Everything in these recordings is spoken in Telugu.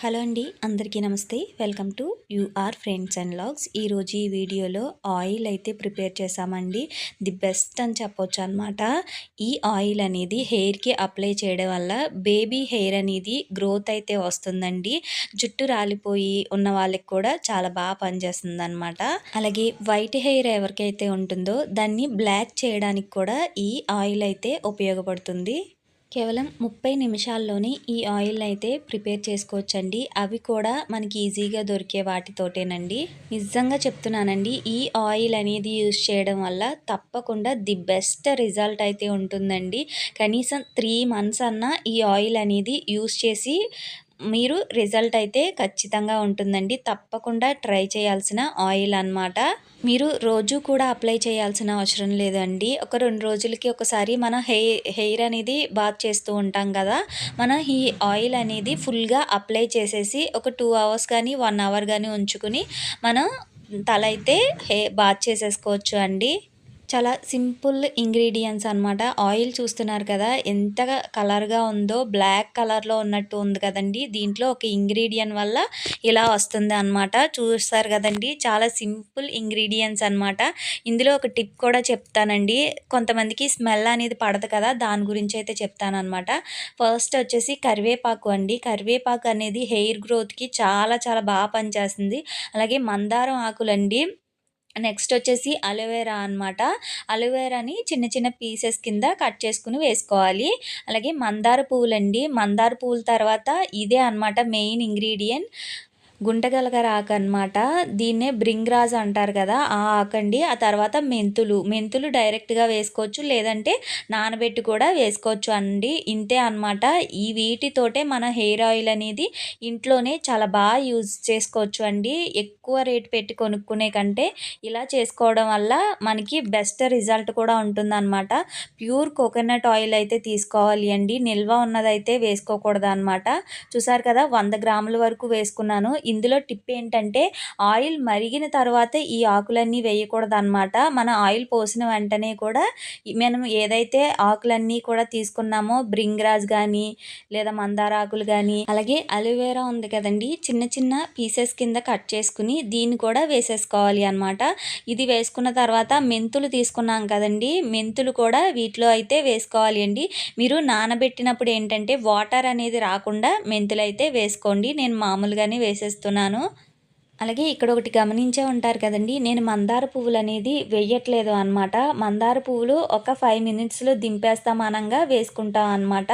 హలో అండి అందరికీ నమస్తే. Welcome to your friends and logs. ఈరోజు ఈ వీడియోలో ఆయిల్ అయితే ప్రిపేర్ చేసామండి. ది బెస్ట్ అని చెప్పొచ్చు అనమాట ఈ ఆయిల్ అనేది హెయిర్కి అప్లై చేయడం వల్ల బేబీ హెయిర్ అనేది గ్రోత్ అయితే వస్తుందండి. జుట్టు రాలిపోయి ఉన్న వాళ్ళకి కూడా చాలా బాగా పనిచేస్తుంది అనమాట అలాగే వైట్ హెయిర్ ఎవరికైతే ఉంటుందో దాన్ని బ్లాక్ చేయడానికి కూడా ఈ ఆయిల్ అయితే ఉపయోగపడుతుంది. కేవలం ముప్పై నిమిషాల్లోనే ఈ ఆయిల్ అయితే ప్రిపేర్ చేసుకోవచ్చండి. అవి కూడా మనకి ఈజీగా దొరికే వాటితోటేనండి. నిజంగా చెప్తున్నానండి ఈ ఆయిల్ అనేది యూజ్ చేయడం వల్ల తప్పకుండా ది బెస్ట్ రిజల్ట్ అయితే ఉంటుందండి. కనీసం త్రీ మంత్స్ అన్నా ఈ ఆయిల్ అనేది యూజ్ చేసి మీరు రిజల్ట్ అయితే ఖచ్చితంగా ఉంటుందండి. తప్పకుండా ట్రై చేయాల్సిన ఆయిల్ అనమాట మీరు రోజు కూడా అప్లై చేయాల్సిన అవసరం లేదండి. ఒక రెండు రోజులకి ఒకసారి మన హెయిర్ హెయిర్ అనేది బాత్ చేస్తూ ఉంటాం కదా మన ఈ ఆయిల్ అనేది ఫుల్గా అప్లై చేసేసి ఒక టూ అవర్స్ కానీ వన్ అవర్ కానీ ఉంచుకుని మనం తల అయితే హే బాత్ చేసేసుకోవచ్చు అండి. చాలా సింపుల్ ఇంగ్రీడియంట్స్ అనమాట ఆయిల్ చూస్తున్నారు కదా ఎంత కలర్గా ఉందో బ్లాక్ కలర్లో ఉన్నట్టు ఉంది కదండి. దీంట్లో ఒక ఇంగ్రీడియంట్ వల్ల ఇలా వస్తుంది అనమాట చూస్తారు కదండి చాలా సింపుల్ ఇంగ్రీడియంట్స్ అనమాట ఇందులో ఒక టిప్ కూడా చెప్తానండి. కొంతమందికి స్మెల్ అనేది పడదు కదా దాని గురించి అయితే చెప్తానమాట ఫస్ట్ వచ్చేసి కరివేపాకు అండి. కరివేపాకు అనేది హెయిర్ గ్రోత్కి చాలా చాలా బాగా పనిచేస్తుంది. అలాగే మందారం ఆకులండి. నెక్స్ట్ వచ్చేసి అలోవేరా అనమాట అలోవేరాని చిన్న చిన్న పీసెస్ కింద కట్ చేసుకుని వేసుకోవాలి. అలాగే మందార పువ్వులండి. మందార పువ్వుల తర్వాత ఇదే అనమాట మెయిన్ ఇంగ్రీడియంట్. గుంటగలగర ఆకు అనమాట దీన్నే బ్రింగ్రాజ్ అంటారు కదా ఆ ఆకండి. ఆ తర్వాత మెంతులు. మెంతులు డైరెక్ట్గా వేసుకోవచ్చు లేదంటే నానబెట్టి కూడా వేసుకోవచ్చు అండి. ఇంతే అనమాట ఈ వీటితోటే మన హెయిర్ ఆయిల్ అనేది ఇంట్లోనే చాలా బాగా యూజ్ చేసుకోవచ్చు అండి. ఎక్కువ రేట్ పెట్టి కొనుక్కునే కంటే ఇలా చేసుకోవడం వల్ల మనకి బెస్ట్ రిజల్ట్ కూడా ఉంటుందన్నమాట. ప్యూర్ కోకోనట్ ఆయిల్ అయితే తీసుకోవాలి అండి. నిల్వ ఉన్నదైతే వేసుకోకూడదు అనమాట చూసారు కదా వంద గ్రాముల వరకు వేసుకున్నాను. ఇందులో టిప్ ఏంటంటే ఆయిల్ మరిగిన తర్వాత ఈ ఆకులన్నీ వేయకూడదు అనమాట మన ఆయిల్ పోసిన వెంటనే కూడా మనం ఏదైతే ఆకులన్నీ కూడా తీసుకున్నామో బ్రింగ్రాజ్ కానీ లేదా మందార ఆకులు కానీ అలాగే అలోవేరా ఉంది కదండి చిన్న చిన్న పీసెస్ కింద కట్ చేసుకుని దీన్ని కూడా వేసేసుకోవాలి అనమాట ఇది వేసుకున్న తర్వాత మెంతులు తీసుకున్నాం కదండి మెంతులు కూడా వీటిలో అయితే వేసుకోవాలి అండి. మీరు నానబెట్టినప్పుడు ఏంటంటే వాటర్ అనేది రాకుండా మెంతులు అయితే వేసుకోండి. నేను మామూలుగానే వేసేస్తాను. చేస్తున్నాను అలాగే ఇక్కడ ఒకటి గమనించే ఉంటారు కదండి నేను మందార పువ్వులు అనేది వేయట్లేదు అనమాట మందార పువ్వులు ఒక ఫైవ్ మినిట్స్లో దింపేస్తామానంగా వేసుకుంటాం అనమాట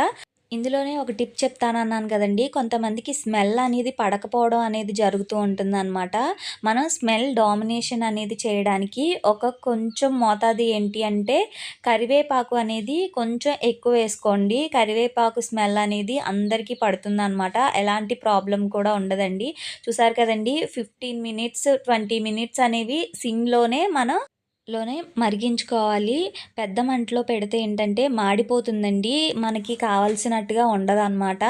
ఇందులోనే ఒక టిప్ చెప్తానన్నాను కదండి. కొంతమందికి స్మెల్ అనేది పడకపోవడం అనేది జరుగుతూ ఉంటుందన్నమాట. మనం స్మెల్ డామినేషన్ అనేది చేయడానికి ఒక కొంచెం మోతాదు ఏంటి అంటే కరివేపాకు అనేది కొంచెం ఎక్కువ వేసుకోండి. కరివేపాకు స్మెల్ అనేది అందరికీ పడుతుందన్నమాట. ఎలాంటి ప్రాబ్లం కూడా ఉండదండి. చూసారు కదండి ఫిఫ్టీన్ మినిట్స్ ట్వంటీ మినిట్స్ అనేవి సిమ్లోనే మనం లోనే మరిగించుకోవాలి. పెద్ద మంటలో పెడితే ఏంటంటే మాడిపోతుందండి. మనకి కావాల్సినట్టుగా ఉండదన్నమాట.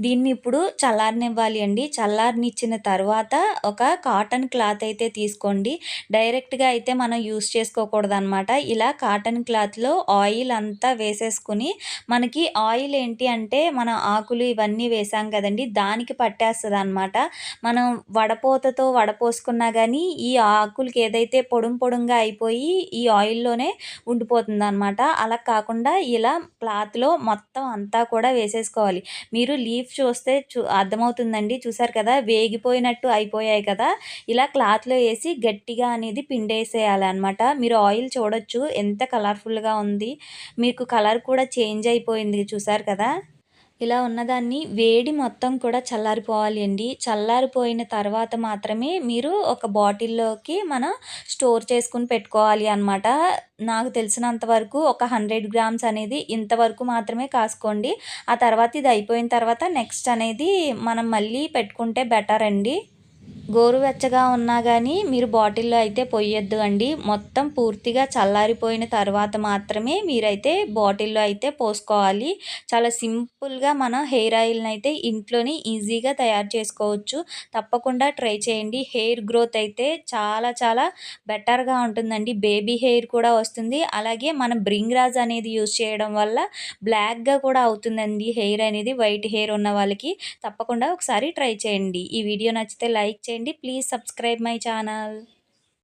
దీన్ని ఇప్పుడు చల్లారనివ్వాలి అండి. చల్లారనిచ్చిన తర్వాత ఒక కాటన్ క్లాత్ అయితే తీసుకోండి. డైరెక్ట్గా అయితే మనం యూస్ చేసుకోకూడదు అనమాట ఇలా కాటన్ క్లాత్లో ఆయిల్ అంతా వేసేసుకుని మనకి ఆయిల్ ఏంటి అంటే మన ఆకులు ఇవన్నీ వేసాం కదండి. దానికి పట్టేస్తుంది అనమాట మనం వడపోతతో వడపోసుకున్నా కానీ ఈ ఆకులకి ఏదైతే పొడుం పొడుంగా అయిపోయి అయిపోయి ఈ ఆయిల్లోనే ఉండిపోతుంది అనమాట అలా కాకుండా ఇలా క్లాత్లో మొత్తం అంతా కూడా వేసేసుకోవాలి. మీరు లీఫ్ చూస్తే చూ అర్థమవుతుందండి. చూసారు కదా వేగిపోయినట్టు అయిపోయాయి కదా. ఇలా క్లాత్లో వేసి గట్టిగా అనేది పిండేసేయాలి అనమాట మీరు ఆయిల్ చూడొచ్చు. ఎంత కలర్ఫుల్గా ఉంది. మీకు కలర్ కూడా చేంజ్ అయిపోయింది. చూసారు కదా? ఇలా ఉన్నదాన్ని వేడి మొత్తం కూడా చల్లారిపోవాలి అండి. చల్లారిపోయిన తర్వాత మాత్రమే మీరు ఒక బాటిల్లోకి మనం స్టోర్ చేసుకుని పెట్టుకోవాలి అనమాట నాకు తెలిసినంత వరకు ఒక హండ్రెడ్ గ్రామ్స్ అనేది ఇంతవరకు మాత్రమే కాసుకోండి. ఆ తర్వాత ఇది అయిపోయిన తర్వాత నెక్స్ట్ అనేది మనం మళ్ళీ పెట్టుకుంటే బెటర్ అండి. గోరువెచ్చగా ఉన్నా కానీ మీరు బాటిల్లో అయితే పొయ్యొద్దు అండి. మొత్తం పూర్తిగా చల్లారిపోయిన తర్వాత మాత్రమే మీరైతే బాటిల్లో అయితే పోసుకోవాలి. చాలా సింపుల్గా మన హెయిర్ ఆయిల్ని అయితే ఇంట్లోనే ఈజీగా తయారు చేసుకోవచ్చు. తప్పకుండా ట్రై చేయండి. హెయిర్ గ్రోత్ అయితే చాలా చాలా బెటర్గా ఉంటుందండి. బేబీ హెయిర్ కూడా వస్తుంది. అలాగే మనం బ్రింగ్ రాజ్ అనేది యూజ్ చేయడం వల్ల బ్లాక్గా కూడా అవుతుందండి హెయిర్ అనేది. వైట్ హెయిర్ ఉన్న వాళ్ళకి తప్పకుండా ఒకసారి ట్రై చేయండి. ఈ వీడియో నచ్చితే లైక్ చేయండి. చేయండి. Please subscribe my channel.